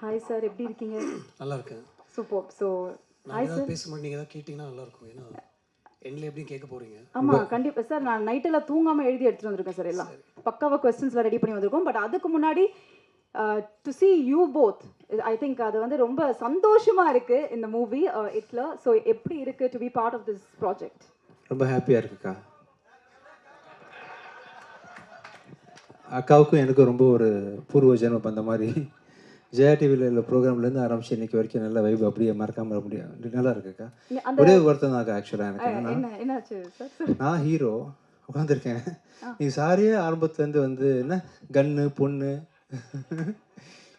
Hi sir எப்படி இருக்கீங்க? நல்லா இருக்கேன் சூப்பர் ஸோ நான் ஏதாவது பேசும்போது நீங்கள் கேட்டிங்கன்னா நல்லா இருக்கும் ஏன்னா எண்ணில் எப்படியும் கேட்க போகிறீங்க ஆமாம் கண்டிப்பாக சார் நான் நைட்டெல்லாம் தூங்காமல் எழுதி எடுத்துட்டு வந்திருக்கேன் சார். எல்லாம் பக்காவாக கொஸ்டின்ஸ்லாம் ரெடி பண்ணி வந்திருக்கோம். பட் அதுக்கு முன்னாடி to see you both I think அது வந்து ரொம்ப சந்தோஷமா இருக்கு இந்த மூவி இட்ல ஸோ எப்படி இருக்கு to be part of this project ரொம்ப ஹாப்பியாக இருக்குக்கா. அக்காவுக்கும் எனக்கும் ரொம்ப ஒரு பூர்வ ஜென்மம் அந்த மாதிரி. ஜெயா டிவியில் உள்ள ப்ரோக்ராம்லேருந்து ஆரம்பிச்சு இன்னைக்கு வரைக்கும் நல்ல வைப் அப்படியே மறக்காம முடியும் நல்லா இருக்குக்கா ஒரே வருத்தம் தான் ஆக்சுவலாக எனக்கு நான் ஹீரோ உட்காந்துருக்கேன் நீ சாரியே ஆரம்பத்துலேருந்து வந்து என்ன கன்னு பொண்ணு?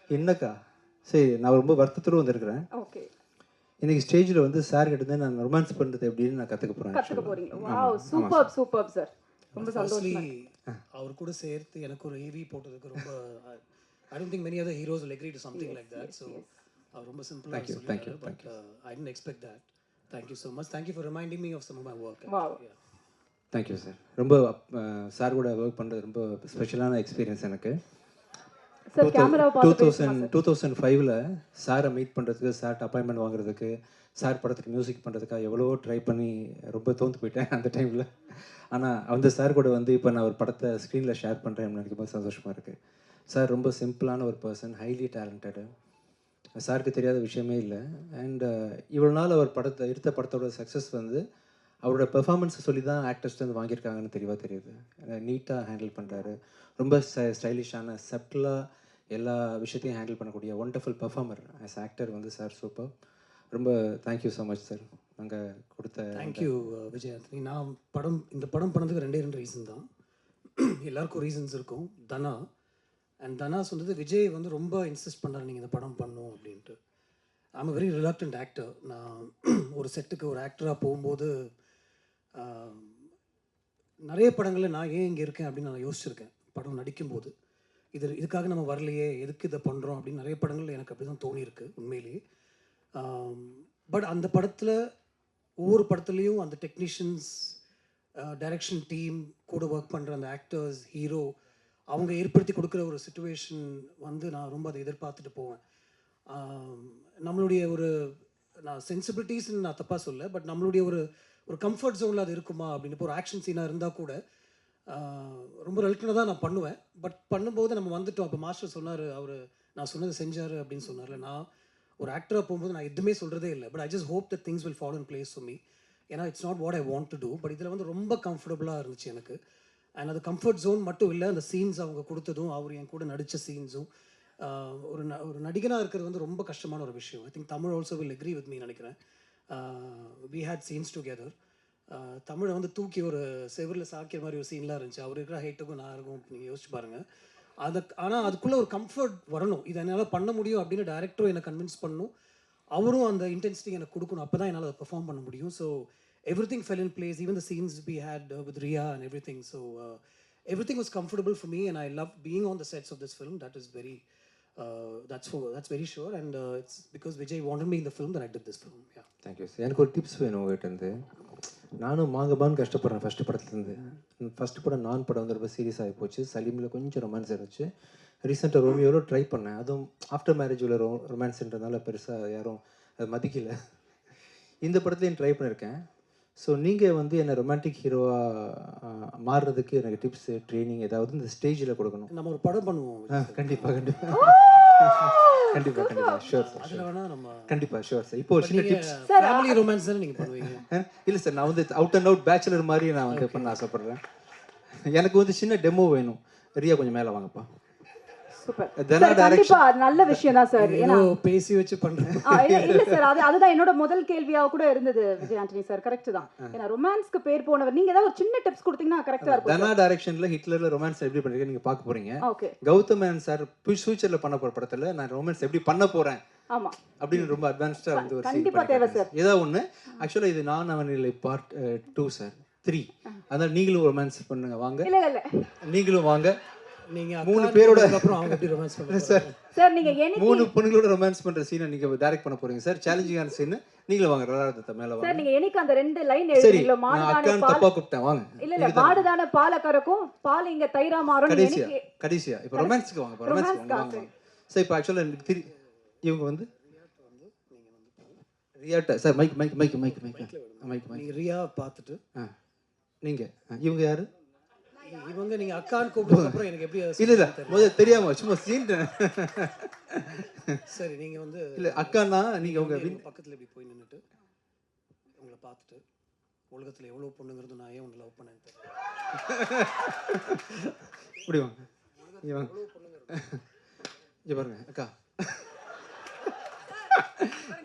என்னக்கா? சரி நான் ரொம்ப வருத்தத்தோடு வந்திருக்கிறேன். ஓகே. இன்னைக்கு ஸ்டேஜில் வந்து சார் கிட்ட நான் ரொமான்ஸ் பண்ணுறது எப்படின்னு நான் கற்றுக்க போகிறேன் கற்றுக்க போறீங்க. வாவ் சூப்பர் சூப்பர் சார் ரொம்ப சந்தோஷமா அவர் கூட சேர்த்து எனக்கு ஒரு ஏவி போட்டதுக்கு ரொம்ப I don't think many other heroes will agree to something like that so அவர் ரொம்ப சிம்பிளாக சொல்லிட்டாரு but I didn't expect that. Thank you so much. Thank you for reminding me of some of my work wow yeah. Thank you sir ரொம்ப sir கூட work பண்ணுறது ரொம்ப ஸ்பெஷலான experience எனக்கு. சார் கேமராவை டூ பார்த்து தௌசண்ட் டூ தௌசண்ட் ஃபைவ்ல சாரை மீட் பண்ணுறதுக்கு சார்ட் அப்பாயின்மெண்ட் வாங்குறதுக்கு சார் படத்துக்கு மியூசிக் பண்ணுறதுக்காக எவ்வளவோ ட்ரை பண்ணி ரொம்ப தோந்து போயிட்டேன் அந்த டைமில் ஆனால் அந்த சார் கூட வந்து இப்போ நான் ஒரு படத்தை ஸ்க்ரீனில் ஷேர் பண்ணுறேன் நினைக்கும் போது சந்தோஷமாக இருக்குது சார் ரொம்ப சிம்பிளான ஒரு பர்சன் ஹைலி டேலண்டடு சாருக்கு தெரியாத விஷயமே இல்லை. அண்ட் இவ்வளோ நாள் அவர் படத்தை எடுத்த படத்தோட சக்ஸஸ் வந்து அவரோட பெர்ஃபார்மன்ஸை சொல்லி தான் ஆக்டர்ஸ்ட்டு வந்து வாங்கியிருக்காங்கன்னு தெளிவாக தெரியுது. நீட்டாக ஹேண்டில் பண்ணுறாரு ரொம்ப ஸ்டைலிஷான சப்டலாக எல்லா விஷயத்தையும் ஹேண்டில் பண்ணக்கூடிய ஒண்டர்ஃபுல் பெர்ஃபார்மர் ஆஸ் ஆக்டர் வந்து சார் சூப்பர் ரொம்ப thank you so much sir நாங்கள் கொடுத்த தேங்க்யூ விஜய் ஆண்டனி நான் படம் இந்த படம் பண்ணதுக்கு ரெண்டே ரெண்டு ரீசன் தான். எல்லாருக்கும் ரீசன்ஸ் இருக்கும். தனா அண்ட் தனா சொன்னது விஜய் வந்து ரொம்ப இன்சிஸ்ட் பண்ணார் நீங்கள் இந்த படம் பண்ணும் அப்படின்ட்டு. ஐம் வெரி ரிலாக்டன்ட் ஆக்டர் நான் ஒரு செட்டுக்கு ஒரு ஆக்டராக போகும்போது நிறைய படங்களில் நான் ஏன் இங்கே இருக்கேன் அப்படின்னு நான் யோசிச்சிருக்கேன் படம் நடிக்கும்போது. இது இதுக்காக நம்ம வரலையே எதுக்கு இதை பண்ணுறோம் அப்படின்னு நிறைய படங்கள் எனக்கு அப்படி தான் தோணியிருக்கு உண்மையிலேயே. பட் அந்த படத்தில் ஒவ்வொரு படத்துலேயும் அந்த டெக்னீஷியன்ஸ் டைரக்ஷன் டீம் கூட ஒர்க் பண்ணுற அந்த ஆக்டர்ஸ் ஹீரோ அவங்க ஏற்படுத்தி கொடுக்குற ஒரு சுச்சுவேஷன் வந்து நான் ரொம்ப அதை எதிர்பார்த்துட்டு போவேன். நம்மளுடைய ஒரு நான் சென்சிபிலிட்டிஸ்ன்னு நான் தப்பாக சொல்ல பட் நம்மளுடைய ஒரு ஒரு கம்ஃபர்ட் ஜோனில் அது இருக்குமா அப்படின்னு இப்போ ஒரு ஆக்ஷன் சீனாக இருந்தால் கூட ரொம்ப ரெலுக்டாக தான் நான் பண்ணுவேன். பட் பண்ணும்போது நம்ம வந்துட்டோம். அப்போ மாஸ்டர் சொன்னார் அவர் நான் சொன்னது செஞ்சார் அப்படின்னு சொன்னார்ல நான் ஒரு ஆக்டராக போகும்போது நான் எதுவுமே சொல்கிறதே இல்லை. But I just hope the things will follow in place Sumi ஏன்னா it's not what I want to do but இதில் வந்து ரொம்ப கம்ஃபர்டபுளாக இருந்துச்சு எனக்கு. அண்ட் அது கம்ஃபர்ட் ஜோன் மட்டும் இல்லை அந்த சீன்ஸ் அவங்க கொடுத்ததும் அவர் என் கூட நடித்த சீன்ஸும் ஒரு ந ஒரு நடிகனாக இருக்கிறது வந்து ரொம்ப கஷ்டமான ஒரு விஷயம். I think Tamil also will agree with me நினைக்கிறேன். வி ஹேட் சீன்ஸ் டுகெதர் தமிழை வந்து தூக்கி ஒரு செவரில் சாக்கிற மாதிரி ஒரு சீன்லாம் இருந்துச்சு. அவர் இருக்கிற ஹைட்டுக்கும் நான் இருக்கும் நீங்கள் யோசிச்சு பாருங்கள் அதை ஆனால் அதுக்குள்ளே ஒரு கம்ஃபர்ட் வரணும். இதை என்னால் பண்ண முடியும் அப்படின்னு டேரக்டரும் என்னை கன்வின்ஸ் பண்ணணும் அவரும் அந்த இன்டென்சிட்டி எனக்கு கொடுக்கணும். அப்போ தான் என்னால் அதை பெர்ஃபார்ம் பண்ண முடியும். So everything fell in place even the scenes be had with Riya and everything so everything was comfortable for me and I love being on the sets of this film that is very that's that's very sure and it's because Vijay wanted me இந்த film that I did this film yeah thank you sir எனக்கு ஒரு tips வேணும் உங்கள்கிட்ட இருந்து. நானும் மாங்கபான்னு கஷ்டப்படுறேன் first படத்துலேருந்து first படம் நான் படம் வந்து ரொம்ப சீரியஸ் ஆகி போச்சு. சலீமில் கொஞ்சம் ரொமான்ஸ் இருந்துச்சு. ரீசெண்டாக ரோமியோவில் ட்ரை பண்ணேன். அதுவும் ஆஃப்டர் மேரேஜ் உள்ள ரோ ரொமான்ஸ்ன்றதுனால பெருசாக யாரும் அது மதிக்கல. இந்த படத்துலையும் ட்ரை பண்ணியிருக்கேன் ஸோ நீங்கள் வந்து என்னை ரொமான்டிக் ஹீரோவாக மாறுறதுக்கு எனக்கு டிப்ஸு ட்ரைனிங் ஏதாவது இந்த ஸ்டேஜில் கொடுக்கணும். நம்ம ஒரு படம் பண்ணுவோம். கண்டிப்பாக கண்டிப்பாக கண்டிப்பாக கண்டிப்பாக ஷூர் சார் அதில் வேணா நம்ம கண்டிப்பாக ஷூர் சார் இப்போ ஒரு சின்ன டிப்ஸ் ஃபேமிலி ரொமான்ஸ் நீங்கள் பண்ணுவீங்க? இல்லை சார் நான் வந்து அவுட் அண்ட் அவுட் பேச்சுலர் மாதிரி நான் வந்து பண்ண ஆசைப்படுறேன். எனக்கு வந்து சின்ன டெமோ வேணும். ரியா கொஞ்சம் மேலே வாங்கப்பா. கண்டிப்பா நல்ல விஷயம் தான் சார் பேசி வச்சு பண்ணுறேன் ஆ, இல்ல சார் அது அதுதான் என்னோட முதல் கேள்வியா கூட இருந்தது விஜய் ஆண்டனி சார் கரெக்ட் தான். ஏன்னா ரொமான்ஸ்க்கு பேர் போனவர் நீங்க ஏதாவது சின்ன டிப்ஸ் கொடுத்தீங்கன்னா கரெக்டா இருக்கும் தனா டைரக்ஷனில் ஹிட்லரில் ரொமான்ஸ் எப்படி நீங்கள் பார்க்க போறீங்க. ஓகே கௌதம் மேனன் சார் ஃபியூச்சரில் பண்ண போகிற படத்தில் நான் ரொமான்ஸ் எப்படி பண்ண போகிறேன் ஆமா. அப்படின்னு ரொம்ப வந்து ஒரு கண்டிப்பா தேவை சார் ஏதோ ஒன்று ஆக்சுவலாக இது நான் அவனிலை பார்ட் டூ சார் த்ரீ அதனால் நீங்களும் ரொமான்ஸ் பண்ணுங்க வாங்க. நீங்களும் வாங்க. நீங்க மூணு பேரோட- அப்புறம் அவங்க எப்படி ரொமான்ஸ் பண்ணுறாங்க சார். சார் நீங்க எனக்கு மூணு பொண்ணுங்களோட ரொமான்ஸ் பண்ற சீனை நீங்க டைரக்ட் பண்ண போறீங்க. சார் சேலஞ்சிங்கான சீன் நீங்களும் வாங்க ரலாரத்தை மேல வாங்க. சார் நீங்க எனக்கு அந்த ரெண்டு லைன் சரி எழுதுறீங்களோ மாடுதான பால் தப்பா கூப்பிட்டேன் வாங்க. இல்ல இல்ல மாடுதான பால கறக்கும் பால் இங்க தயிரா மாறும் கடைசியா கடைசியா. இப்போ ரொமான்ஸ்க்கு வாங்க ரொமான்ஸ்க்கு வாங்க. சரி இப்போ திரி இவங்க வந்து ரியாட்டா sir mike mike mike mike mike mike mike நீங்கள் ரியா பார்த்துட்டு ஆ நீங்கள் இவங்க யாரு? இவங்க நீங்கள் அக்கான்னு கூப்பிட்டதுக்கப்புறம் எனக்கு எப்படி அது இல்லை இல்லை. முதல்ல தெரியாம சும்மா சீன்ட்டேன் சரி நீங்கள் வந்து இல்லை அக்கானா நீங்கள் உங்க இவங்க பக்கத்தில் இப்படி போய் நின்றுட்டு உங்களை பார்த்துட்டு உலகத்தில் எவ்வளோ பொண்ணுங்கிறது நான் ஏன் உன்னை லவ் பண்ணேன்னு தெரியல. இப்படி வாங்க. இங்க பாருங்க அக்கா.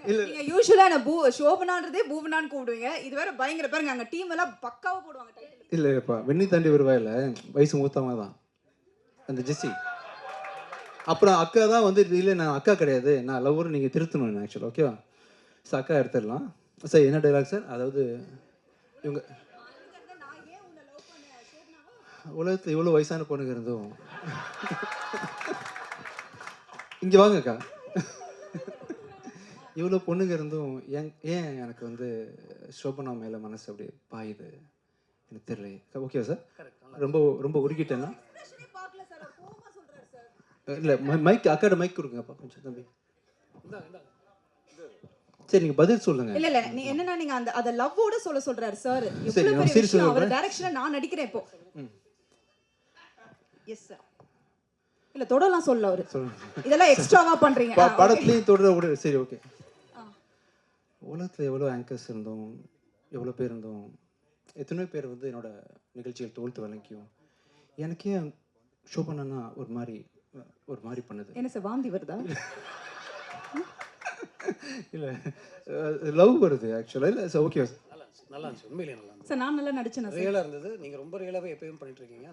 நீங்க யூஸ்வலா என்ன பூ சோபனான்றதே பூவனான்னு கூப்பிடுவீங்க. இது வேற பயங்கர பாருங்க அங்க டீம் எல்லாம் பக்காவா போடுவாங்க டைட்டில் இல்லை இல்லைப்பா வெண்ணி தாண்டி வருவாயில்ல வயசு மூத்தவங்க தான் அந்த ஜெஸ்ஸி. அப்புறம் அக்கா தான் வந்து இல்லை நான் அக்கா கிடையாது. நான் லவ்வர் நீங்கள் திருத்தணும் ஆக்சுவலாக ஓகேவா சார் அக்கா எடுத்துடலாம். சார் என்ன டைலாக் சார் அதாவது இவங்க உலகத்தில் இவ்வளோ வயசான பொண்ணுங்க இருந்தும் இங்கே வாங்க அக்கா. இவ்வளோ பொண்ணுங்க இருந்தும் ஏன் ஏன் எனக்கு வந்து சோபனா மேலே மனசு அப்படி பாயுது? எனக்கு தெரியல ஓகேவா சார் ரொம்ப ரொம்ப உருகிட்டேன்னா இல்லை மைக் அக்காட மைக் கொடுங்கப்பா கொஞ்சம் தம்பி. சரி நீங்கள் பதில் சொல்லுங்க. இல்ல இல்ல நீ என்னன்னா நீங்க அந்த அத லவ்வோட சொல்ல சொல்றாரு சார் சரி, நான் விஷயம். அவர். டைரக்ஷன்ல நான் நடிக்கிறேன் இப்போ. எஸ் சார் இல்ல தொடலாம் சொல்ல அவரு. இதெல்லாம் எக்ஸ்ட்ராவா பண்றீங்க. படத்துலையும் தொடர விட சரி ஓகே உலகத்தில் எவ்வளோ ஆங்கர்ஸ் இருந்தோம் எவ்வளோ பேர் இருந்தோம் எத்தனையோ பேர் வந்து என்னோட நிகழ்ச்சிகள் தோல்த்து வழங்கியும். எனக்கே ஷோபனா ஒரு மாதிரி ஒரு மாதிரி பண்ணுது. என்ன சார் வாந்தி வருதா? இல்லை லவ் வருது ஆக்சுவலாக இல்லை சார் ஓகே நல்லா இருந்துச்சு நல்லா இருந்துச்சு. உண்மையிலேயே நல்லா இருந்துச்சு. சார் நான் நல்லா நடிச்சேனா ரியலாக இருந்தது. நீங்கள் ரொம்ப ரியலாகவே எப்பயும் பண்ணிட்டு இருக்கீங்க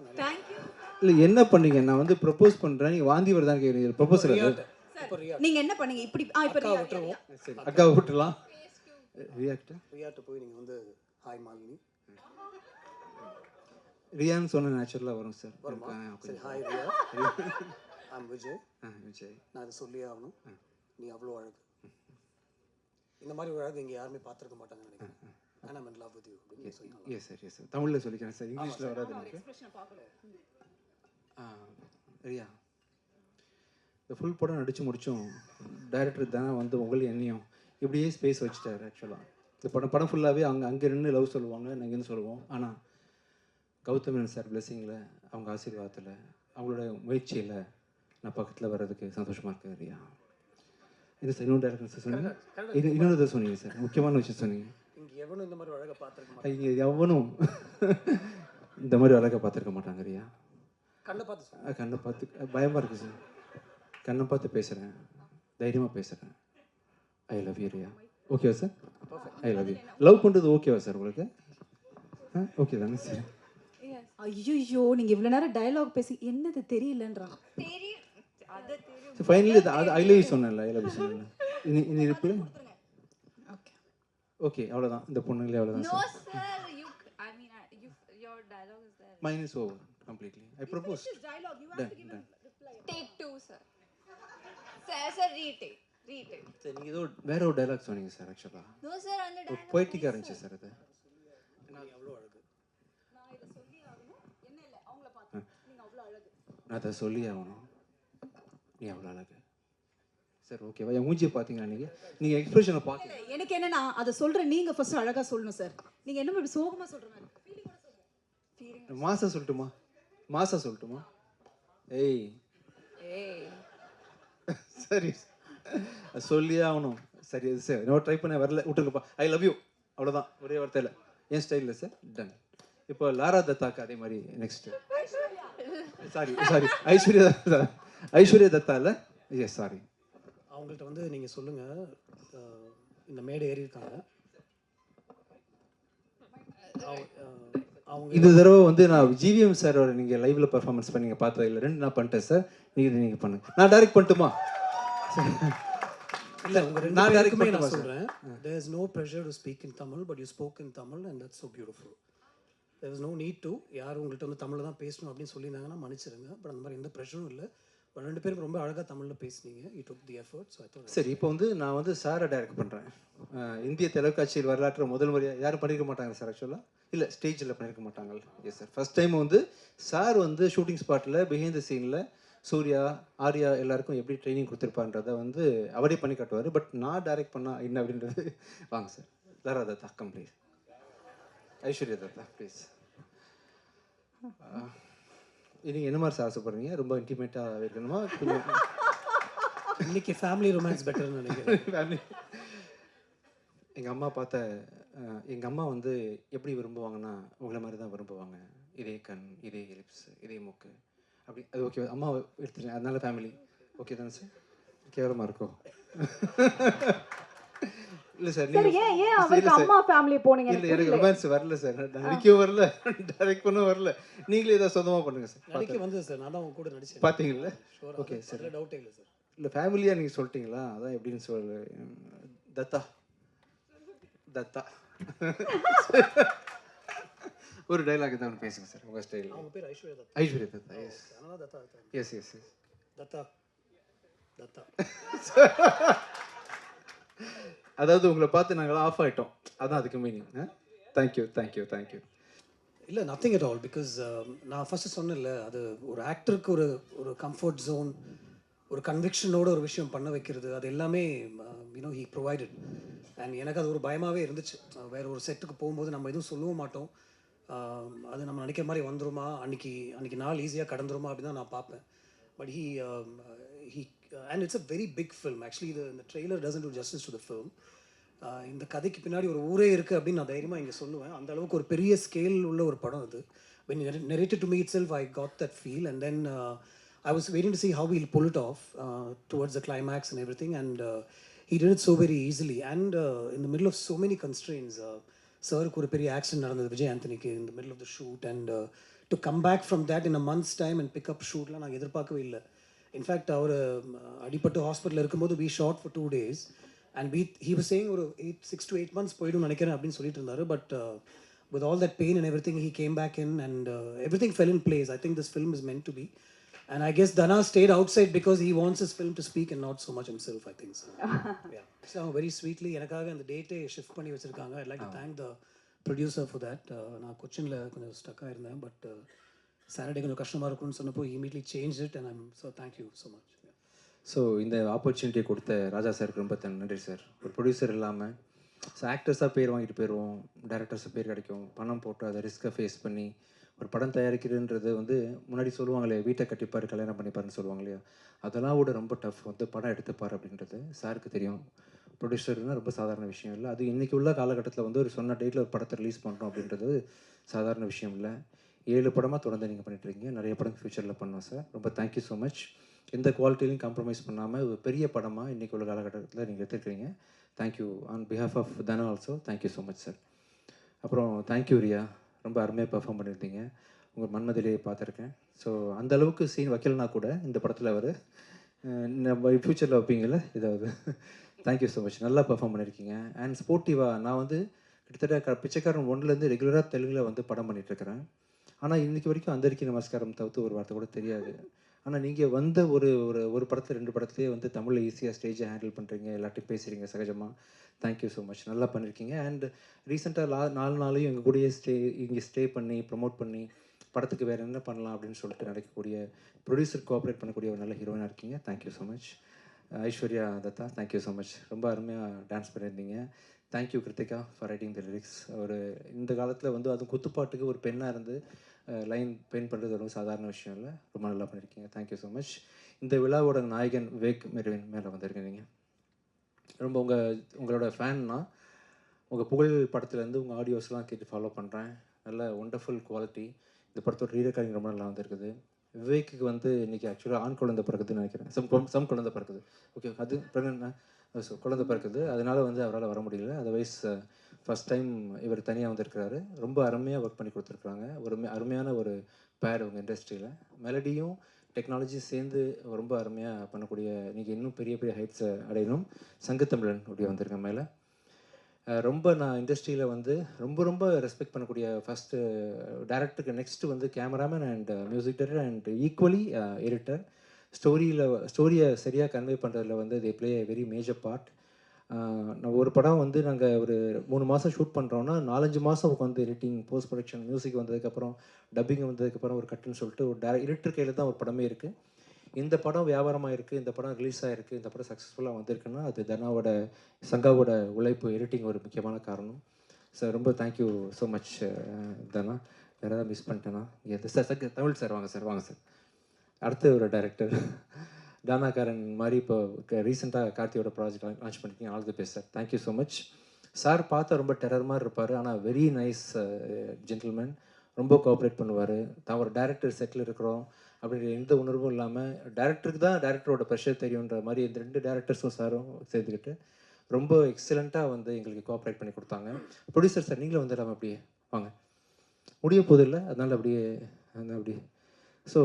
இல்லை என்ன பண்ணீங்க? நான் வந்து ப்ரப்போஸ் பண்ணுறேன் நீங்கள் வாந்தி வருதான்னு கேட்குறீங்க ப்ரப்போசல் இப்போ ரியா நீங்க என்ன பண்ணீங்க? இப்படி அக்கா விட்டுருவோம். சரி அக்காவை விட்டுலாம் ரியாக்ட் ரியாட்ட போய் நீங்கள் வந்து ஹாய் மாலினி ரியான்னு சொன்ன நேச்சுரலாக வரும் சார் சரி. Hi Riya I'm Vijay ah, Vijay நான் இதை சொல்லியே ஆகணும். நீ அவ்வளோ அழகு. இந்த மாதிரி ஒரு அழகு இங்கே யாருமே பார்த்துருக்க மாட்டாங்கன்னு நினைக்கிறேன். ஆனால் ஐம் லவ் வித் யூ அப்படின்னு நீ சொல்லி எஸ் சார் எஸ் சார் தமிழில் சொல்லிக்கிறேன் சார் இங்கிலீஷில் வராது எனக்கு. ரியா. இந்த ஃபுல் படம் நடித்து முடித்தோம் டைரக்டர் தானே வந்து உங்கள் எண்ணியும் இப்படியே ஸ்பேஸ் வச்சுட்டார் ஆக்சுவலாக இந்த படம் படம் ஃபுல்லாகவே அங்கே அங்கே நின்று லவ் சொல்லுவாங்க நாங்கள் சொல்லுவோம். ஆனால் கௌதமன் சார் பிளெஸிங்கில் அவங்க ஆசீர்வாதத்தில் அவங்களோட முயற்சியில் நான் பக்கத்தில் வர்றதுக்கு சந்தோஷமாக இருக்கேன் ரியா இது சார் இன்னொரு டேரக்டர் சார் சொன்னீங்க? இது இன்னொரு சொன்னீங்க சார் முக்கியமான விஷயம் சொன்னீங்க. இங்கே எவனும் இந்த மாதிரி அழகை பார்த்துருக்க மாட்டாங்க. இங்கே எவனும் இந்த மாதிரி அழகாக பார்த்துருக்க மாட்டாங்க ரியா கண்ணை பார்த்து கண்ணை பார்த்து பயமாக இருக்குது சார் கண்ணை பார்த்து பேசுகிறேன் தைரியமாக பேசுகிறேன் ஐ லவ் யூ ரியா ஓகேவா sir I love you love பண்ணுறது ஓகேவா சார் உங்களுக்கு? ஓகே தானே சார் ஐயோ நீங்க இவ்வளவு நேரம் டயலாக் பேசி என்னது தெரியலன்றான் ஃபைனலி அது ஐ லவ் யூ சொன்னேன்ல ஐ லவ் யூ சொன்னேன்ல. இனி இனி இருக்கு ஓகே ஓகே அவ்வளோதான் இந்த பொண்ணுங்களே அவ்வளோதான் No, sir sir. You. I mean, I, you. Your dialogue is. Mine is over completely I propose done done Take two, sir. Sir, sir, retake. சரி நீங்கள் ஏதோ வேற ஒரு டைலாக் சொன்னீங்க சார் ஆக்சுவலாக. போய்ட்டிக்காக இருந்துச்சு சார் அது. நீ அவ்வளோ அழகு. நான் அதை சொல்லி ஆகணும். நீ அவ்வளோ அழகு. சார் ஓகேவா என் மூஞ்சியை பார்த்தீங்களா நீங்கள் நீங்கள் எக்ஸ்பிரஷனை பார்க்கல எனக்கு என்னன்னா அதை சொல்ற நீங்க ஃபர்ஸ்ட் அழகா சொல்லணும் சார் நீங்க என்ன இப்படி சோகமா சொல்ற மாதிரி. மாசா சொல்லட்டுமா? மாசா சொல்லட்டுமா? ஏய். Hey. சரி சொல்லியே ஆகணும் சரி சரி. நான் ட்ரை பண்ண வரல. விட்டுருங்கப்பா ஐ லவ் யூ அவ்வளோதான் ஒரே வார்த்தையில். என் ஸ்டைலில் சார் டன் இப்போ லாரா தத்தாக்கு அதே மாதிரி next sorry sorry Aishwarya Dutta. Aishwarya Dutta இல்லை? எஸ் சாரி அவங்கள்ட்ட வந்து நீங்கள் சொல்லுங்கள் இந்த மேடை ஏறி இருக்காங்க. அவங்க, இந்த தடவை வந்து நான் ஜிவிஎம் சாரோட நீங்கள் லைவ்ல பெர்ஃபார்மன்ஸ் பண்ணீங்க பார்த்தது இல்லை. ரெண்டு நான் பண்ணிட்டேன் சார் நீங்கள் நீங்கள் பண்ணுங்க. நான் டைரக்ட் பண்ணட்டுமா? இல்ல உங்க ரெண்டு நான் சொல்றேன். there is no pressure to speak in tamil but you spoke in tamil and that's so beautiful. There is no need to. யார் உங்கள்கிட்ட வந்து தமிழ்ல தான் பேசணும் அப்படின்னு சொல்லியிருந்தாங்கன்னா மன்னிச்சிருங்க. பட் அந்த மாதிரி எந்த ப்ரெஷரும் இல்லை. பட் ரெண்டு பேரும் ரொம்ப அழகா தமிழ்ல பேசுனீங்க. You took the effort so i thought சரி இப்போ வந்து நான் வந்து சாரை டைரக்ட் பண்ணுறேன் இந்திய தொலைக்காட்சியில் வரலாற்று முதல் முறையாக யாரும் பண்ணியிருக்க மாட்டாங்க சார் ஆக்சுவலாக இல்லை ஸ்டேஜில் பண்ணியிருக்க மாட்டாங்க எஸ் சார் ஃபர்ஸ்ட் டைம் வந்து சார் வந்து ஷூட்டிங் ஸ்பாட்டில் பிஹைண்ட் த சீனில் சூர்யா ஆர்யா எல்லாருக்கும் எப்படி ட்ரைனிங் கொடுத்துருப்பான்றத வந்து அவரே பண்ணி காட்டுவார். பட் நான் டைரக்ட் பண்ணால் என்ன அப்படின்றது வாங்க sir Lara Dutta complete Aishwarya Dutta please நீங்கள் என்ன மாதிரி சார் ஆசைப்படுறீங்க? ரொம்ப இன்டிமேட்டாக இருக்கணுமா? இன்னைக்கு ஃபேமிலி ரொமான்ஸ் பெட்டர்னு நினைக்கிறேன். எங்கள் அம்மா பார்த்த எங்கள் அம்மா வந்து எப்படி விரும்புவாங்கன்னா உங்களை மாதிரி தான் விரும்புவாங்க. இதே கண் இதே லிப்ஸ் இதே மூக்கு. அப்படி அது ஓகே அம்மா எடுத்துட்டேன். அதனால ஃபேமிலி ஓகே தானே சார் கேவலமாக இருக்கும் இல்லை சார் ஏன் ஏன் அவருக்கு அம்மா ஃபேமிலி போனீங்க? இல்லை எனக்கு ரொமான்ஸ் வரல சார் நான் நடிக்கவும் வரல டைரக்ட் பண்ணவும் வரல. நீங்களே ஏதாவது சொந்தமாக பண்ணுங்கள் சார் நடிக்க வந்தது சார் நான் தான் உங்க கூட நடிச்சேன். பார்த்தீங்களா Sure, ஓகே சார் டவுட்டே இல்லை சார் இல்லை ஃபேமிலியாக நீங்கள் சொல்லிட்டீங்களா? அதான் எப்படின்னு சொல்ல. தத்தா. தத்தா. ஒரு டைலாக் தான் பேசுங்க சார் உங்கள் ஸ்டைல் அவங்க பேர் ஐஸ்வர்யா தத்தா ஐஸ்வர்யா தத்தா எஸ் அதனால Dutta yes yes yes Dutta. Dutta. அதாவது உங்களை பார்த்து நாங்களாம் ஆஃப் ஆகிட்டோம் அதான் அதுக்கு meaning thank you thank you thank you இல்லை நத்திங் அட் ஆல் பிகாஸ் நான் ஃபஸ்ட்டு சொன்னேன்ல அது ஒரு ஆக்டருக்கு ஒரு ஒரு கம்ஃபர்ட் ஜோன் ஒரு கன்விக்ஷனோட ஒரு விஷயம் பண்ண வைக்கிறது அது எல்லாமே யூனோ ஹீ ப்ரொவைடட் அண்ட் எனக்கு அது ஒரு பயமாகவே இருந்துச்சு. வேற ஒரு செட்டுக்கு போகும்போது நம்ம எதுவும் சொல்லவும் மாட்டோம். அது நம்ம நினைக்கிற மாதிரி வந்துருமா? அன்னைக்கு அன்னைக்கு நாள் ஈஸியாக கடந்துருமா அப்படின்னு தான் நான் பார்ப்பேன். But he he and it's a very big film actually இது இந்த trailer doesn't do justice to the film இந்த கதைக்கு பின்னாடி ஒரு ஊரே இருக்குது அப்படின்னு நான் தைரியமாக இங்கே சொல்லுவேன். அந்த அளவுக்கு ஒரு பெரிய ஸ்கேல் உள்ள ஒரு படம் அது. When you narr- narrated to me itself I got that feel. And then uh, I was waiting to see how he'll pull it off and towards the climax and everything. And uh, he did it so very easily. And uh, in சருக்கு ஒரு பெரிய accident நடந்தது விஜய் ஆண்டனிக்கு இந்த middle of the shoot and to come back from that in a months time and pickup ஷூட்லாம் நாங்கள் எதிர்பார்க்கவே இல்லை in fact அவர் அடிபட்டு ஹாஸ்பிட்டலில் இருக்கும்போது we shot for two days and we he was saying ஒரு eight six to eight months போய்டும் நினைக்கிறேன் அப்படின்னு சொல்லிட்டு இருந்தார் but with all that pain and everything he came back in and everything fell in place I think this film is meant to be and i guess dana stayed outside because he wants his film to speak and not so much himself i think so. Yeah. So very sweetly எனக்காக அந்த டேட்டே shift பண்ணி வச்சிருக்காங்க. I like to thank the producer for that நான் கொச்சினில் கொஞ்சம் ஸ்டக்காக இருந்தேன் but Saturday கொஞ்சம் கஷ்டமாக இருக்கும்னு சொன்னப்போ immediately change it and I'm so thank you so much so இந்த ஆப்பர்ச்சுனிட்டி கொடுத்த ராஜா சாருக்கு ரொம்ப தன் நன்றி சார். ஒரு ப்ரொடியூசர் இல்லாமல் ஸோ ஆக்டர்ஸாக பேர் வாங்கிட்டு போயிடுவோம் டேரக்டர்ஸாக பேர் கிடைக்கும் பணம் போட்டு அதை ரிஸ்க்கை ஃபேஸ் பண்ணி ஒரு படம் தயாரிக்கிறதுன்றது வந்து முன்னாடி சொல்லுவாங்களே வீட்டை கட்டிப்பார் கல்யாணம் பண்ணிப்பாருன்னு சொல்லுவாங்க இல்லையா அதெல்லாம் விட ரொம்ப டஃப் வந்து படம் எடுத்துப்பார் அப்படின்றது சாருக்கு தெரியும். ப்ரொடியூசர்னால் ரொம்ப சாதாரண விஷயம் இல்லை. அது இன்றைக்கி உள்ள காலகட்டத்தில் வந்து ஒரு சொன்ன டேட்டில் ஒரு படத்தை ரிலீஸ் பண்ணுறோம் அப்படின்றது சாதாரண விஷயம் இல்லை. ஏழு படமாக தொடர்ந்து நீங்கள் பண்ணிட்டுருக்கீங்க நிறைய படம் ஃப்யூச்சரில் பண்ணோம் சார். ரொம்ப தேங்க்யூ ஸோ மச் எந்த குவாலிட்டிலையும் காம்ப்ரமைஸ் பண்ணாமல் ஒரு பெரிய படமாக இன்றைக்கி உள்ள காலகட்டத்தில் நீங்கள் எடுத்துருக்கீங்க thank you on behalf of Dhana also thank you so much sir அப்புறம் தேங்க்யூ ரியா. ரொம்ப அருமையாக பெர்ஃபார்ம் பண்ணியிருந்தீங்க. உங்கள் மன்மதிலேயே பார்த்துருக்கேன். ஸோ அந்த அளவுக்கு சீன் வைக்கலனா கூட இந்த படத்தில் அவர் நம்ம ஃப்யூச்சரில் வைப்பீங்கள இதாவது. தேங்க்யூ ஸோ மச் நல்லா பெர்ஃபார்ம் பண்ணியிருக்கீங்க. அண்ட் ஸ்போர்ட்டிவாக நான் வந்து கிட்டத்தட்ட க பிச்சைக்காரன் ஒன்றுலேருந்து ரெகுலராக தெலுங்கில் வந்து படம் பண்ணிகிட்ருக்கிறேன் ஆனால் இன்றைக்கி வரைக்கும் அந்தரிக்கி நமஸ்காரம் தவிர்த்து ஒரு வார்த்தை கூட தெரியாது. ஆனால் நீங்கள் வந்த ஒரு ஒரு ஒரு படத்தில் ரெண்டு படத்துலேயே வந்து தமிழில் ஈஸியாக ஸ்டேஜை ஹேண்டில் பண்ணுறீங்க எல்லாத்தையும் பேசுகிறீங்க சகஜமாக தேங்க்யூ ஸோ மச் நல்லா பண்ணியிருக்கீங்க அண்ட் ரீசெண்டாக லா நாலு நாளையும் எங்கள் கூடயே ஸ்டே இங்கே ஸ்டே பண்ணி ப்ரொமோட் பண்ணி படத்துக்கு வேறு என்ன பண்ணலாம் அப்படின்னு சொல்லிட்டு நடக்கக்கூடிய ப்ரொடியூசர் கோஆப்ரேட் பண்ணக்கூடிய ஒரு நல்ல ஹீரோயினாக இருக்கீங்க. Thank you so much Aishwarya Dutta thank you so much ரொம்ப அருமையாக டான்ஸ் பண்ணியிருந்தீங்க. Thank you Kiruthika for writing the lyrics ஒரு இந்த காலத்தில் வந்து அதுவும் குத்துப்பாட்டுக்கு ஒரு பெண்ணாக இருந்து லைன் பெயிண்ட் பண்ணுறது ரொம்ப சாதாரண விஷயம் இல்லை. ரொம்ப நல்லா பண்ணியிருக்கீங்க தேங்க்யூ ஸோ மச் இந்த விழாவோட நாயகன் விவேக் மெருவின் மேலே வந்திருக்கீங்க ரொம்ப உங்கள் உங்களோட ஃபேன்னா உங்கள் புகழ் படத்துலேருந்து உங்கள் ஆடியோஸ்லாம் கேட்டு ஃபாலோ பண்ணுறேன் நல்ல ஒண்டர்ஃபுல் குவாலிட்டி இந்த படத்தோட ரீரெக்கார்டிங் ரொம்ப நல்லா வந்திருக்குது. விவேக்குக்கு வந்து இன்றைக்கி ஆக்சுவலாக ஆண் குழந்தை பிறகுதுன்னு நினைக்கிறேன். சம் கொ- சம் குழந்தை பிறக்குது. ஓகே அது ப்ரெக்னென்ட் ஸோ குழந்தை பிறக்குது. அதனால் வந்து அவரால் வர முடியல. அதர்வைஸ் ஃபஸ்ட் டைம் இவர் தனியாக வந்திருக்கிறாரு. ரொம்ப அருமையாக ஒர்க் பண்ணி கொடுத்துருக்குறாங்க. ஒரு அருமையான ஒரு பேர் உங்கள் இண்டஸ்ட்ரியில் மெலடியும் டெக்னாலஜி சேர்ந்து ரொம்ப அருமையாக பண்ணக்கூடிய இன்றைக்கி இன்னும் பெரிய பெரிய ஹைட்ஸை அடையணும். சங்கத்தமிழன் அப்படி வந்திருக்கேன் மேலே ரொம்ப நான் இண்டஸ்ட்ரியில் வந்து ரொம்ப ரொம்ப ரெஸ்பெக்ட் பண்ணக்கூடிய ஃபஸ்ட்டு டேரக்டருக்கு நெக்ஸ்ட்டு வந்து cameraman and music director and equally editor ஸ்டோரியில் ஸ்டோரியை சரியாக கன்வே பண்ணுறதுல வந்து they play very major part நான் ஒரு படம் வந்து நாங்கள் ஒரு மூணு மாதம் ஷூட் பண்ணுறோன்னா நாலஞ்சு மாதம் உட்காந்து எடிட்டிங் போஸ்ட் ப்ரொடக்ஷன் மியூசிக் வந்ததுக்கப்புறம் டப்பிங் வந்ததுக்கப்புறம் ஒரு கட்டுன்னு சொல்லிட்டு ஒரு டேர எடிட்டர் கையில் தான் ஒரு படமே இருக்குது இந்த படம் வியாபாரமாக இருக்குது இந்த படம் ரிலீஸ் ஆகிருக்கு இந்த படம் சக்ஸஸ்ஃபுல்லாக வந்திருக்குன்னா அது தனாவோட சங்காவோட உழைப்பு எடிட்டிங் ஒரு முக்கியமான காரணம். சார் ரொம்ப தேங்க்யூ ஸோ மச் தனா. வேறு ஏதாவது மிஸ் பண்ணிட்டேன்னா எது சார் தமிழ் சார் வாங்க சார் வாங்க சார் அடுத்து ஒரு டைரக்டர் தானாக்காரன் மாதிரி இப்போ ரீசெண்டாக கார்த்தியோட ப்ராஜெக்ட் லான்ச் பண்ணிருக்கீங்க. All the best sir thank you so much sir பார்த்தா ரொம்ப டெரர் மாதிரி இருப்பார். ஆனால் வெரி நைஸ் ஜென்டில்மேன் ரொம்ப கோஆப்ரேட் பண்ணுவார். தான் ஒரு டேரக்டர் செட்டில் இருக்கிறோம். அப்படின்ற எந்த உணர்வும் இல்லாமல் டேரக்டருக்கு தான் டேரக்டரோட ப்ரெஷர் தெரியுன்ற மாதிரி இந்த ரெண்டு டேரக்டர்ஸும் சாரும் சேர்த்துக்கிட்டு ரொம்ப எக்ஸலண்ட்டாக வந்து எங்களுக்கு கோஆப்ரேட் பண்ணி கொடுத்தாங்க. ப்ரொடியூசர் சார் நீங்களும் வந்துடலாமா அப்படியே. வாங்க. முடிய போதில்லை அதனால் அப்படியே அந்த அப்படியே ஸோ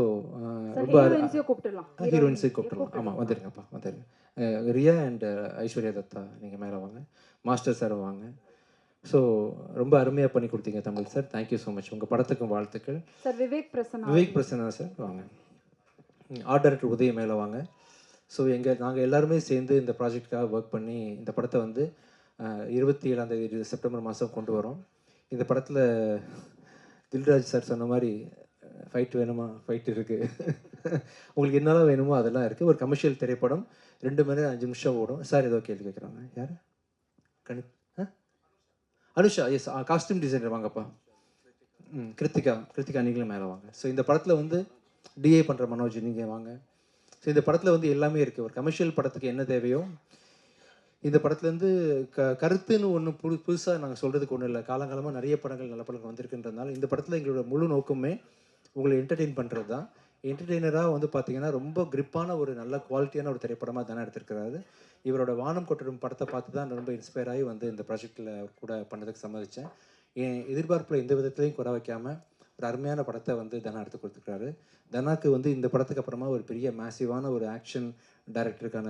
சார் ரொம்ப கூப்பிட்டுலாம் ஹீரோயின்ஸே கூப்பிட்டுருவோம் ஆமாம் வந்துருங்கப்பா வந்துருங்க அஹ் ரியா அண்ட் ஐஸ்வர்யா தத்தா நீங்கள் மேலே வாங்க. மாஸ்டர் சார் வாங்க. ஸோ ரொம்ப அருமையாக பண்ணி கொடுத்தீங்க Tamil sir. Thank you so much உங்கள் படத்துக்கும் வாழ்த்துக்கள். சார் விவேக் பிரசன்னா. விவேக் பிரசன்னா சார் வாங்க. ஆர்ட் டைரக்டர் உதய மேலே வாங்க. ஸோ எங்கள் நாங்கள் எல்லாருமே சேர்ந்து இந்த ப்ராஜெக்டுக்காக ஒர்க் பண்ணி இந்த படத்தை வந்து இருபத்தி ஏழாம் தேதி செப்டம்பர் மாதம் கொண்டு வரோம். இந்த படத்தில் தில்ராஜ் சார் சொன்ன மாதிரி ஃபைட் வேணுமா? ஃபைட் இருக்குது உங்களுக்கு என்னெல்லாம் வேணுமோ அதெல்லாம் இருக்குது ஒரு கமர்ஷியல் திரைப்படம் ரெண்டு மணி நேரம் அஞ்சு நிமிஷம் ஓடும். சார் ஏதோ கேள்வி கேட்குறாங்க. யார்? கணி அனுஷா எஸ் காஸ்டியூம் டிசைனர் வாங்கப்பா. ம் கிருத்திகா கிருத்திகா நீங்களும் மேலே வாங்க. ஸோ இந்த படத்தில் வந்து டிஏ பண்ணுற மனோஜ் நீங்கள் வாங்க. ஸோ இந்த படத்தில் வந்து எல்லாமே இருக்குது ஒரு கமர்ஷியல் படத்துக்கு என்ன தேவையோ. இந்த படத்துலேருந்து க கருத்துன்னு ஒன்று புது புதுசாக நாங்கள் சொல்கிறதுக்கு ஒன்றும் இல்லை. காலங்காலமாக நிறைய படங்கள் நல்ல படங்கள் வந்திருக்குன்றதுனால இந்த படத்தில் எங்களோட முழு நோக்கமே உங்களை என்டர்டெயின் பண்ணுறது தான் என்டர்டெய்னராக வந்து பார்த்தீங்கன்னா ரொம்ப கிரிப்பான ஒரு நல்ல குவாலிட்டியான ஒரு திரைப்படமாக தானே எடுத்திருக்கிறாரு. இவரோட வானம் கொட்டடும் படத்தை பார்த்து தான் ரொம்ப இன்ஸ்பயர் ஆகி வந்து இந்த ப்ராஜெக்டில் கூட பண்ணதுக்கு சம்மதித்தேன் என் எதிர்பார்ப்பில் எந்த விதத்துலையும் குறை வைக்காம ஒரு அருமையான படத்தை வந்து தனா எடுத்து கொடுத்துருக்காரு தனாக்கு வந்து இந்த படத்துக்கு அப்புறமா ஒரு பெரிய மேசிவான ஒரு ஆக்ஷன் டைரக்டருக்கான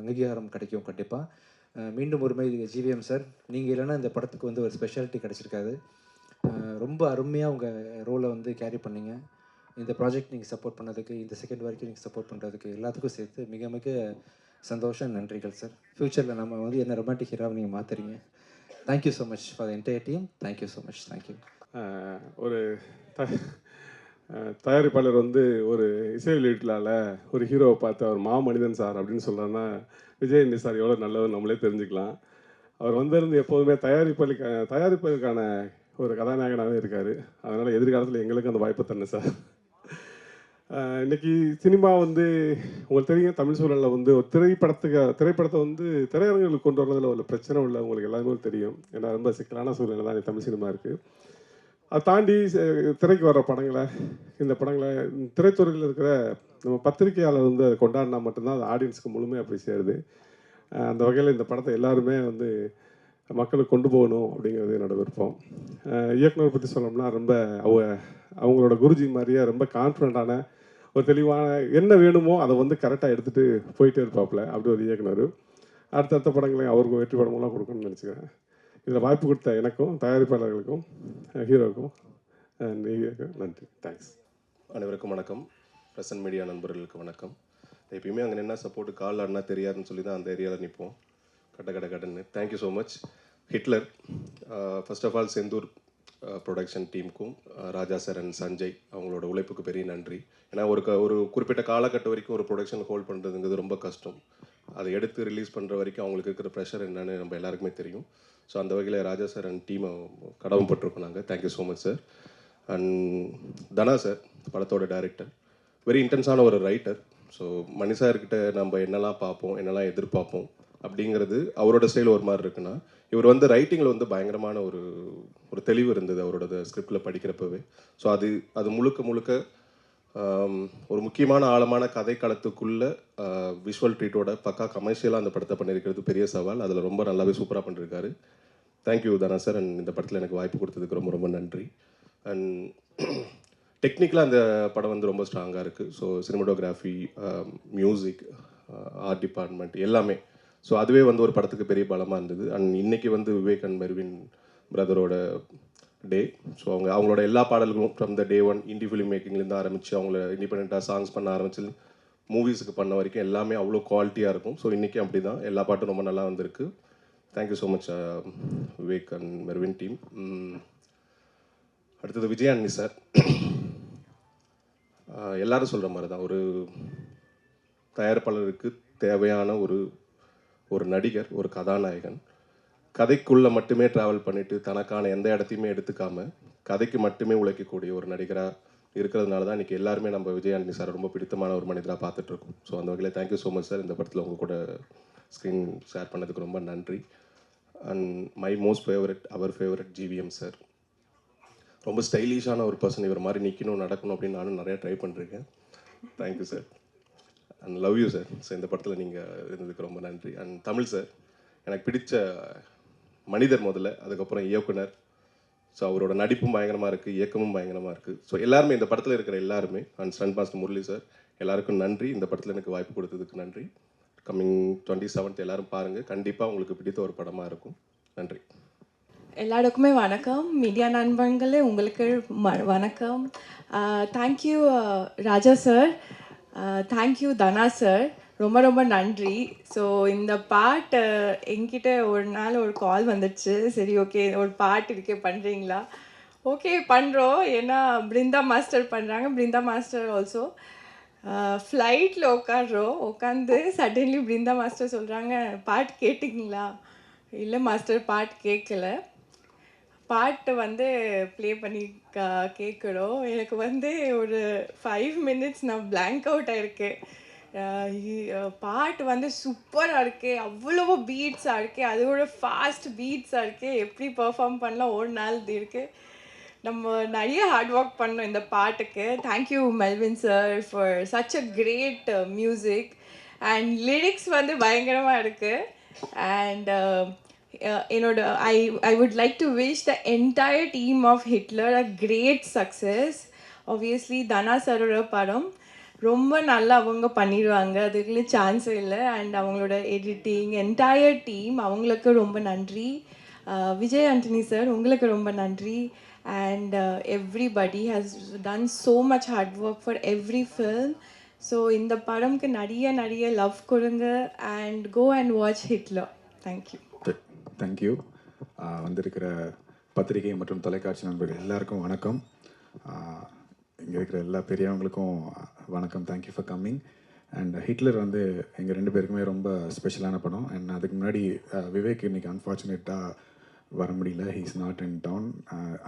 அங்கீகாரம் கிடைக்கும் கண்டிப்பாக மீண்டும் ஒருமை ஜிவிஎம் சார் நீங்கள் இல்லைன்னா இந்த படத்துக்கு வந்து ஒரு ஸ்பெஷாலிட்டி கிடச்சிருக்காது. ரொம்ப அருமையாக உங்கள் ரோலை வந்து கேரி பண்ணீங்க. இந்த ப்ராஜெக்ட் நீங்கள் சப்போர்ட் பண்ணதுக்கு இந்த செகண்ட் வரைக்கும் நீங்கள் சப்போர்ட் பண்ணுறதுக்கு எல்லாத்துக்கும் சேர்த்து மிக மிக சந்தோஷம் நன்றிகள் சார் ஃப்யூச்சரில் நம்ம வந்து என்ன ரொமான்டிக் ஹீரோவை நீங்கள் மாற்றுறீங்க thank you so much for entire team thank you so much thank you ஒரு தயாரிப்பாளர் வந்து ஒரு இசை வெளியீட்டிலால ஒரு ஹீரோவை பார்த்து அவர் மாமனிதன் சார் அப்படின்னு சொல்கிறாருன்னா விஜய் சார் எவ்வளோ நல்லவர் நம்மளே தெரிஞ்சுக்கலாம். அவர் வந்திருந்து எப்போதுமே தயாரிப்பாளிக்க தயாரிப்பதற்கான ஒரு கதாநாயகனாகவே இருக்கார். அதனால் எதிர்காலத்தில் எங்களுக்கு அந்த வாய்ப்பு தரணும் சார். இன்றைக்கி இன்னைக்கு சினிமா வந்து உங்களுக்கு தெரியும் தமிழ் சூழலில் வந்து ஒரு திரைப்படத்துக்கு திரைப்படத்தை வந்து திரையரங்குகளுக்கு கொண்டு வரதில் உள்ள பிரச்சனை உள்ள உங்களுக்கு எல்லாருமே தெரியும். ஏன்னா ரொம்ப சிக்கலான சூழ்நிலை தான் தமிழ் சினிமா இருக்குது அதை தாண்டி திரைக்கு வர படங்களை இந்த படங்களை திரைத்துறையில் இருக்கிற நம்ம பத்திரிகையாளர் வந்து அதை கொண்டாடினா மட்டும்தான் அது ஆடியன்ஸுக்கு முழுமையாக போய் சேருது. அந்த வகையில் இந்த படத்தை எல்லாருமே வந்து மக்களை கொண்டு போகணும் அப்படிங்கிறது என்னோடய விருப்பம். இயக்குனர் பற்றி சொல்லணும்னா ரொம்ப அவ அவங்களோட குருஜி மாதிரியே ரொம்ப கான்ஃபிடண்ட்டான ஒரு தெளிவான என்ன வேணுமோ அதை வந்து கரெக்டாக எடுத்துகிட்டு போயிட்டே இருப்பாப்புல. அப்படி ஒரு இயக்குனர். அடுத்தடுத்த படங்களை அவருக்கும் வெற்றி படமெல்லாம் கொடுக்கணும்னு நினச்சிக்கிறேன். இதில் வாய்ப்பு கொடுத்த எனக்கும் தயாரிப்பாளர்களுக்கும் ஹீரோவுக்கும் நன்றி. தேங்க்ஸ் அனைவருக்கும் வணக்கம். பிரசன்ட் மீடியா நண்பர்களுக்கு வணக்கம். எப்பயுமே அங்கே என்ன சப்போர்ட்டு கால் ஆடினா தெரியாதுன்னு சொல்லி தான் அந்த ஏரியாவில் நிற்போம் கட்ட கட்ட கட்டன்னு thank you so much Hitler first of all Senthur production டீமுக்கும் ராஜா சார் அண்ட் சஞ்சய் அவங்களோட உழைப்புக்கு பெரிய நன்றி. ஏன்னா ஒரு க ஒரு குறிப்பிட்ட காலகட்டம் வரைக்கும் ஒரு ப்ரொடக்ஷன் ஹோல்ட் பண்ணுறதுங்கிறது ரொம்ப கஷ்டம். அதை எடுத்து ரிலீஸ் பண்ணுற வரைக்கும் அவங்களுக்கு இருக்கிற ப்ரெஷர் என்னன்னு நம்ம எல்லாருக்குமே தெரியும். ஸோ அந்த வகையில் ராஜா சார் அண்ட் டீமை கடமைப்பட்டிருக்கோம் நாங்கள் thank you so much sir and Dhana sir படத்தோட டைரக்டர் வெரி இன்டென்ஸான ஒரு ரைட்டர் ஸோ மணி சார்கிட்ட நம்ம என்னெல்லாம் பார்ப்போம் என்னெல்லாம் எதிர்பார்ப்போம்? அப்படிங்கிறது அவரோட ஸ்டைல் ஒரு மாதிரி இருக்குன்னா இவர் வந்து ரைட்டிங்கில் வந்து பயங்கரமான ஒரு ஒரு தெளிவு இருந்தது அவரோட ஸ்கிரிப்டில் படிக்கிறப்பவே. ஸோ அது அது முழுக்க முழுக்க ஒரு முக்கியமான ஆழமான கதைக்களத்துக்குள்ளே விஷுவல் ட்ரீட்டோட பக்கா கமர்ஷியலாக அந்த படத்தை பண்ணியிருக்கிறது பெரிய சவால். அதில் ரொம்ப நல்லாவே சூப்பராக பண்ணியிருக்காரு தேங்க்யூ தனா சார் அண்ட் இந்த படத்தில் எனக்கு வாய்ப்பு கொடுத்ததுக்கு ரொம்ப ரொம்ப நன்றி. அண்ட் டெக்னிக்கலாக அந்த படம் வந்து ரொம்ப ஸ்ட்ராங்காக இருக்குது so cinematography music art department எல்லாமே ஸோ அதுவே வந்து ஒரு படத்துக்கு பெரிய பலமாக இருந்தது. அண்ட் இன்றைக்கி வந்து விவேக் அண்ட் மெர்வின் பிரதரோட டே ஸோ அவங்க அவங்களோட எல்லா பாடல்களும் from the day one indie film மேக்கிங்லேருந்து ஆரம்பித்து அவங்கள இண்டிபெண்ட்டாக சாங்ஸ் பண்ண ஆரம்பிச்சு மூவிஸுக்கு பண்ண வரைக்கும் எல்லாமே அவ்வளோ குவாலிட்டியாக இருக்கும். ஸோ இன்றைக்கி அப்படி தான் எல்லா பாட்டும் ரொம்ப நல்லா வந்திருக்கு. Thank you so much Vivek and Mervin team அடுத்தது விஜயாண்டி சார் எல்லாரும் சொல்கிற மாதிரி தான் ஒரு தயாரிப்பாளருக்கு தேவையான ஒரு ஒரு நடிகர் ஒரு கதாநாயகன் கதைக்குள்ளே மட்டுமே ட்ராவல் பண்ணிவிட்டு தனக்கான எந்த இடத்தையுமே எடுத்துக்காமல் கதைக்கு மட்டுமே உழைக்கக்கூடிய ஒரு நடிகராக இருக்கிறதுனால தான் இன்றைக்கி எல்லாருமே நம்ம விஜயானந்தி சார் ரொம்ப பிடித்தமான ஒரு மனிதராக பார்த்துட்ருக்கோம் ஸோ அந்த வகையில் தேங்க்யூ ஸோ மச் சார் இந்த படத்தில் உங்கள் கூட ஸ்க்ரீன் ஷேர் பண்ணதுக்கு ரொம்ப நன்றி. அண்ட் மை மோஸ்ட் ஃபேவரட் அவர் ஃபேவரட் ஜிவிஎம் சார் ரொம்ப ஸ்டைலிஷான ஒரு பர்சன் இவர் மாதிரி நிற்கணும் நடக்கணும் அப்படின்னு நானும் நிறையா ட்ரை பண்ணிருக்கேன். Thank you sir and love you sir so இந்த படத்தில் நீங்கள் இருந்ததுக்கு ரொம்ப நன்றி. அண்ட் தமிழ் சார் எனக்கு பிடித்த மனிதர் முதல்ல அதுக்கப்புறம் இயக்குனர். ஸோ அவரோட நடிப்பும் பயங்கரமாக இருக்குது இயக்கமும் பயங்கரமாக இருக்குது ஸோ எல்லாருமே இந்த படத்தில் இருக்கிற எல்லாருமே and stunt master Murali sir எல்லாருக்கும் நன்றி. இந்த படத்தில் எனக்கு வாய்ப்பு கொடுத்ததுக்கு நன்றி. கம்மிங் டுவெண்ட்டி செவன்த் எல்லாரும் பாருங்கள் கண்டிப்பாக உங்களுக்கு பிடித்த ஒரு படமாக இருக்கும். நன்றி. எல்லாருக்குமே வணக்கம். மீடியா நண்பர்களே உங்களுக்கு வணக்கம். Thank you Raja sir thank you Dhana sir ரொம்ப ரொம்ப நன்றி. ஸோ இந்த பாட்டு uh, என்கிட்ட ஒரு நாள் ஒரு கால் வந்துச்சு. சரி ஓகே ஒரு பாட்டு இருக்கே பண்ணுறீங்களா ஓகே பண்ணுறோம் ஏன்னா பிருந்தா மாஸ்டர் பண்ணுறாங்க பிருந்தா மாஸ்டர் ஆல்சோ ஃப்ளைட்டில் உட்காடுறோம் உட்காந்து சடன்லி பிருந்தா மாஸ்டர் சொல்கிறாங்க பாட்டு கேட்டிங்களா? இல்லை மாஸ்டர் பாட்டு கேட்கல பாட்டு வந்து ப்ளே பண்ணி கா கேட்குறோம் எனக்கு வந்து ஒரு ஃபைவ் மினிட்ஸ் நான் பிளாங்க் அவுட் ஆயிருக்கு. பாட்டு வந்து சூப்பராக இருக்கே. அவ்வளோ பீட்ஸாக இருக்கே. அதோட ஃபாஸ்ட் பீட்ஸாக இருக்கே. எப்படி பர்ஃபார்ம் பண்ணலாம்? ஒரு நாள் இது இருக்கு. நம்ம நிறைய ஹார்ட் ஒர்க் பண்ணோம் இந்த பாட்டுக்கு. Thank you Melvin sir for such a great music and lyrics வந்து பயங்கரமாக இருக்குது அண்ட் Uh, என்னோட I I would like to wish the entire team of Hitler a great success obviously Dhana சரோட படம். ரொம்ப நல்லா அவங்க பண்ணிடுவாங்க. அதுக்குள்ள சான்ஸ் இல்லை. அண்ட் அவங்களோட எடிட்டிங் என்டையர் டீம் அவங்களுக்கு ரொம்ப நன்றி. Uh, விஜய் ஆண்டனி சார் உங்களுக்கு ரொம்ப நன்றி. And everybody has done so much hard work for every film so இந்த படம்க்கு நிறைய நிறைய லவ் கொடுங்க. And go and watch Hitler thank you thank you வந்திருக்கிற பத்திரிகை மற்றும் தொலைக்காட்சி நண்பர்கள் எல்லாருக்கும் வணக்கம். இங்கே இருக்கிற எல்லா பெரியவங்களுக்கும் வணக்கம். Thank you for coming and Hitler வந்து எங்கள் ரெண்டு பேருக்குமே ரொம்ப ஸ்பெஷலான படம். அண்ட் அதுக்கு முன்னாடி விவேக் இன்னைக்கு அன்ஃபார்ச்சுனேட்டாக வர முடியல. He's not in town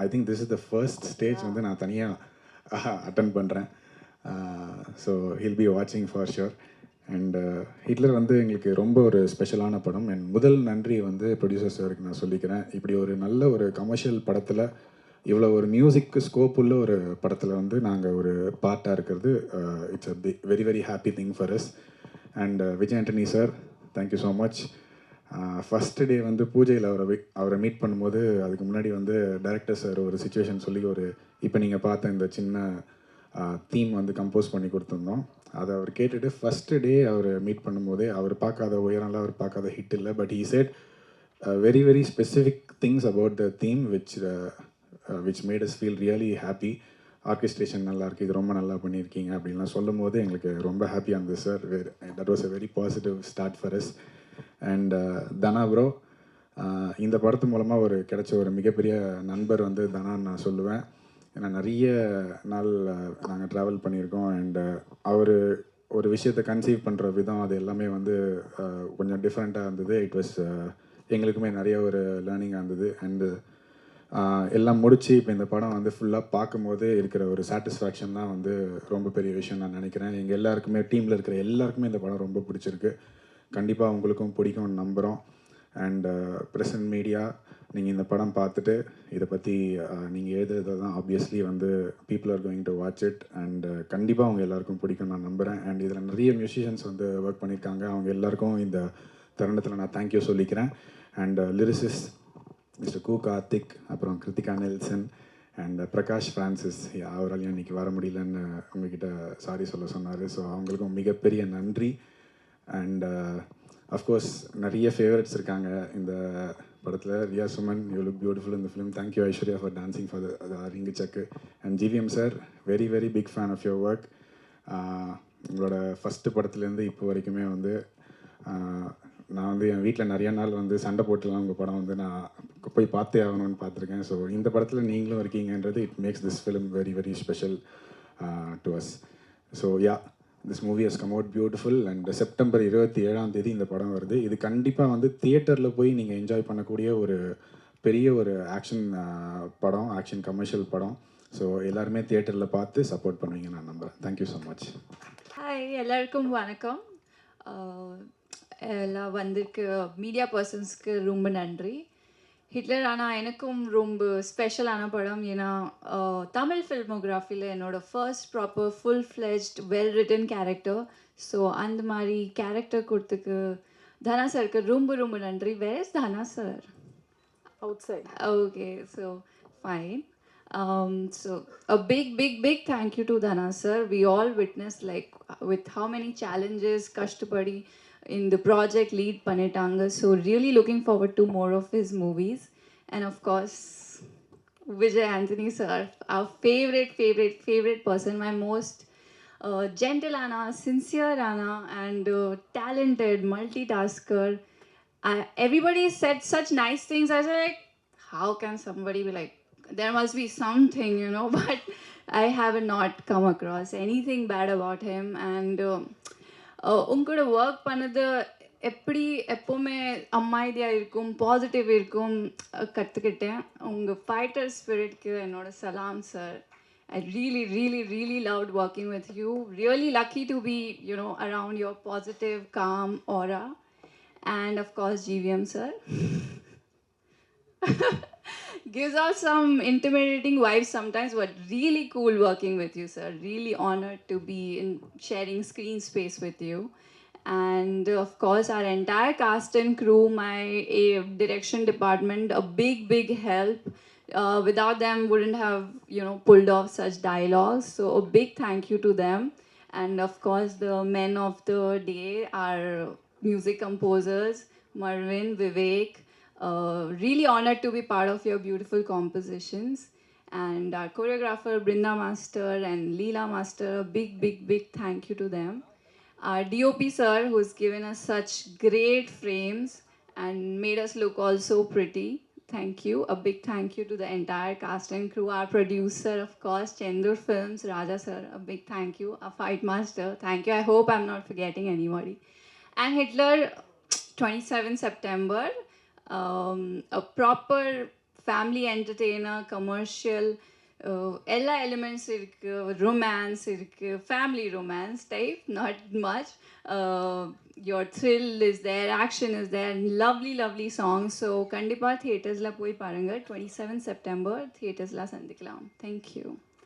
I think this is the first stage வந்து நான் தனியாக அட்டன் பண்ணுறேன் ஸோ ஹில் பி வாட்சிங் for sure and Hitler uh, வந்து எங்களுக்கு ரொம்ப ஒரு ஸ்பெஷலான படம். என் முதல் நன்றி வந்து ப்ரொடியூசர் சாருக்கு நான் சொல்லிக்கிறேன். இப்படி ஒரு நல்ல ஒரு கமர்ஷியல் படத்தில் இவ்வளோ ஒரு மியூசிக்கு ஸ்கோப் உள்ள ஒரு படத்தில் வந்து நாங்கள் ஒரு பார்ட்டாக இருக்கிறது it's a very very happy thing for us and Vijay Antony sir thank you so much first day வந்து பூஜையில் அவரை அவரை மீட் பண்ணும்போது அதுக்கு முன்னாடி வந்து டைரக்டர் சார் ஒரு சுச்சுவேஷன் சொல்லி ஒரு இப்போ நீங்கள் பார்த்த இந்த சின்ன தீம் வந்து கம்போஸ் பண்ணி கொடுத்துருந்தோம். அதை அவர் கேட்டுட்டு ஃபஸ்ட்டு டே அவர் மீட் பண்ணும்போதே அவர் பார்க்காத உயரம்லாம் அவர் பார்க்காத ஹிட் இல்லை. But he said very very specific things about the theme which which made us feel really happy orchestration நல்லாயிருக்கு இது ரொம்ப நல்லா பண்ணியிருக்கீங்க அப்படின்லாம் சொல்லும் போது எங்களுக்கு ரொம்ப ஹாப்பியாக இருந்தது sir that was a very positive start for us. And uh, Dhana bro uh, இந்த படத்து மூலமாக ஒரு கிடைச்ச ஒரு மிகப்பெரிய நண்பர் வந்து தனான்னு நான் சொல்லுவேன். ஏன்னா நிறைய நாள் நாங்கள் ட்ராவல் பண்ணியிருக்கோம். அண்டு அவர் ஒரு விஷயத்தை கன்சீவ் பண்ணுற விதம் அது எல்லாமே வந்து கொஞ்சம் டிஃப்ரெண்ட்டாக இருந்தது. இட் வாஸ் எங்களுக்குமே நிறைய ஒரு லேர்னிங்காக இருந்தது. அண்டு எல்லாம் முடித்து இப்போ இந்த படம் வந்து ஃபுல்லாக பார்க்கும்போது இருக்கிற ஒரு சாட்டிஸ்ஃபேக்ஷன் தான் வந்து ரொம்ப பெரிய விஷயம் நான் நினைக்கிறேன். எங்கள் எல்லாருக்குமே டீமில் இருக்கிற எல்லாருக்குமே இந்த படம் ரொம்ப பிடிச்சிருக்கு. கண்டிப்பாக உங்களுக்கும் பிடிக்கும்னு நம்புகிறோம் அண்ட் ப்ரெசன்ட் மீடியா நீங்கள் இந்த படம் பார்த்துட்டு இதை பற்றி நீங்கள் எழுதுறது தான் ஆப்வியஸ்லி வந்து people are going to watch it and கண்டிப்பாக அவங்க எல்லாருக்கும் பிடிக்கும் நான் நம்புகிறேன் அண்ட் இதில் நிறைய மியூசிஷியன்ஸ் வந்து ஒர்க் பண்ணியிருக்காங்க. அவங்க எல்லாருக்கும் இந்த தருணத்தில் நான் தேங்க்யூ சொல்லிக்கிறேன். அண்ட் லிரிசிஸ் மிஸ்டர் கு கார்த்திக் அப்புறம் Krithika Nelson and Prakash Francis. அவராலையும் இன்னைக்கு வர முடியலன்னு உங்ககிட்ட சாரி சொல்ல சொன்னார். ஸோ அவங்களுக்கும் மிகப்பெரிய நன்றி. அண்ட் அஃப்கோர்ஸ் நிறைய ஃபேவரட்ஸ் இருக்காங்க. இந்த படத்தில் Riya Suman you look beautiful இந்த film thank you Aishwarya for dancing for the ring Sakku and GVM sir very very big fan of your work உங்களோட ஃபஸ்ட்டு படத்துலேருந்து இப்போ வரைக்குமே வந்து uh, நான் வந்து என் வீட்டில் நிறைய நாள் வந்து சண்டை போட்டுலாம் உங்கள் படம் வந்து நான் போய் பார்த்தே ஆகணும்னு பார்த்துருக்கேன். ஸோ இந்த படத்தில் நீங்களும் இருக்கீங்கன்றது it makes this film very very special to us so yeah this movie has come out beautiful and September இருபத்தி ஏழாம் தேதி இந்த படம் வருது. இது கண்டிப்பாக வந்து தியேட்டரில் போய் நீங்கள் என்ஜாய் பண்ணக்கூடிய ஒரு பெரிய ஒரு ஆக்ஷன் படம் ஆக்ஷன் கமர்ஷியல் படம். ஸோ எல்லாருமே தியேட்டரில் பார்த்து சப்போர்ட் பண்ணுவீங்க நான் நம்புகிறேன் தேங்க்யூ ஸோ மச் ஹாய் எல்லாருக்கும் வணக்கம். எல்லாம் வந்திருக்கு மீடியா பர்சன்ஸ்க்கு ரொம்ப நன்றி. ஹிட்லர் ஆனால் எனக்கும் ரொம்ப ஸ்பெஷலான படம். ஏன்னா ஆஹ் தமிழ் ஃபில்மோகிராஃபியில் என்னோட first proper full fledged well written character so அந்த மாதிரி கேரக்டர் கொடுத்துக்கு தனா சருக்கு ரொம்ப ரொம்ப நன்றி. Where is Dhana sir outside Okay, so fine. Um, so a big, big, big thank you to Dana sir. We all witnessed like with how many challenges Kashtapadi in the project lead Panetanga. So really looking forward to more of his movies. And of course, Vijay Anthony sir, our favorite, favorite, favorite person, my most uh, gentle Anna, sincere Anna, and uh, talented multitasker. I, everybody said such nice things. I was like, how can somebody be like, there must be something, you know, but I have not come across anything bad about him. And um, உங்களோட work பண்ணது எப்படி எப்போவுமே அமைதியாக இருக்கும் positive இருக்கும் அஹ், கற்றுக்கிட்டேன் உங்கள் fighter ஸ்பிரிட்க்கு என்னோட சலாம் sir I really, really, really loved working with you. Really lucky to be, you know, around your positive, calm aura. And of course, GVM sir. Gives out some intimidating vibes sometimes, but really cool working with you, sir. Really honored to be in sharing screen space with you. And of course, our entire cast and crew, my uh, direction department, a big, big help. Uh, without them, wouldn't have you know pulled off such dialogues. So a big thank you to them, and of course the men of the day, our music composers, Marvin, Vivek. Uh, really honored to be part of your beautiful compositions. And our choreographer Brinda Master and Leela Master, a big, big, big thank you to them. Our DOP sir, who's given us such great frames and made us look all so pretty. Thank you. A big thank you to the entire cast and crew. Our producer, of course, Chendur Films, Raja sir. A big thank you. Our fight master. Thank you. I hope I'm not forgetting anybody. And Hitler, 27 September. Um, a proper family entertainer, commercial. Uh, எல்லா elements இருக்கு. Romance இருக்கு. Family romance type not much your thrill is there action is there lovely lovely songs so கண்டிப்பாக தியேட்டர்ஸில் போய் பாருங்கள் twenty seven September தியேட்டர்ஸ்லாம் சந்திக்கலாம். Thank you